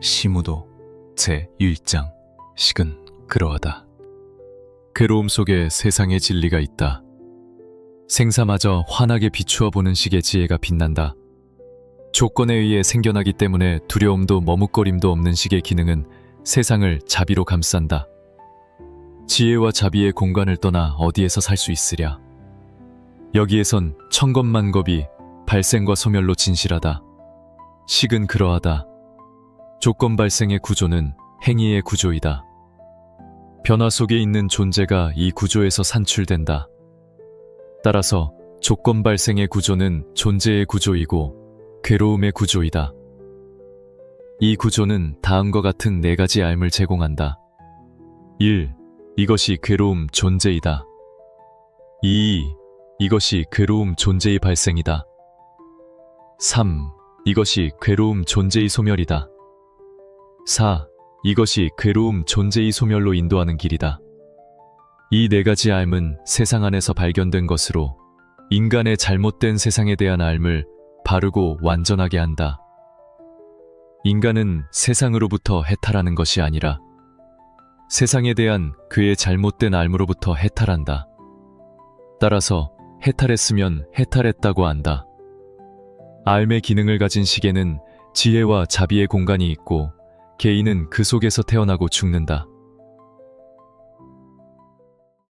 시무도 제1장 식은 그러하다. 괴로움 속에 세상의 진리가 있다. 생사마저 환하게 비추어 보는 식의 지혜가 빛난다. 조건에 의해 생겨나기 때문에 두려움도 머뭇거림도 없는 식의 기능은 세상을 자비로 감싼다. 지혜와 자비의 공간을 떠나 어디에서 살 수 있으랴. 여기에선 천겁만겁이 발생과 소멸로 진실하다. 식은 그러하다. 조건 발생의 구조는 행위의 구조이다. 변화 속에 있는 존재가 이 구조에서 산출된다. 따라서 조건 발생의 구조는 존재의 구조이고 괴로움의 구조이다. 이 구조는 다음과 같은 네 가지 알을 제공한다. 1. 이것이 괴로움 존재이다. 2. 이것이 괴로움 존재의 발생이다. 3. 이것이 괴로움 존재의 소멸이다. 4. 이것이 괴로움 존재의 소멸로 인도하는 길이다. 이 네 가지 알은 세상 안에서 발견된 것으로 인간의 잘못된 세상에 대한 알을 바르고 완전하게 한다. 인간은 세상으로부터 해탈하는 것이 아니라 세상에 대한 그의 잘못된 알므로부터 해탈한다. 따라서 해탈했으면 해탈했다고 한다. 알의 기능을 가진 시계는 지혜와 자비의 공간이 있고 개인은 그 속에서 태어나고 죽는다.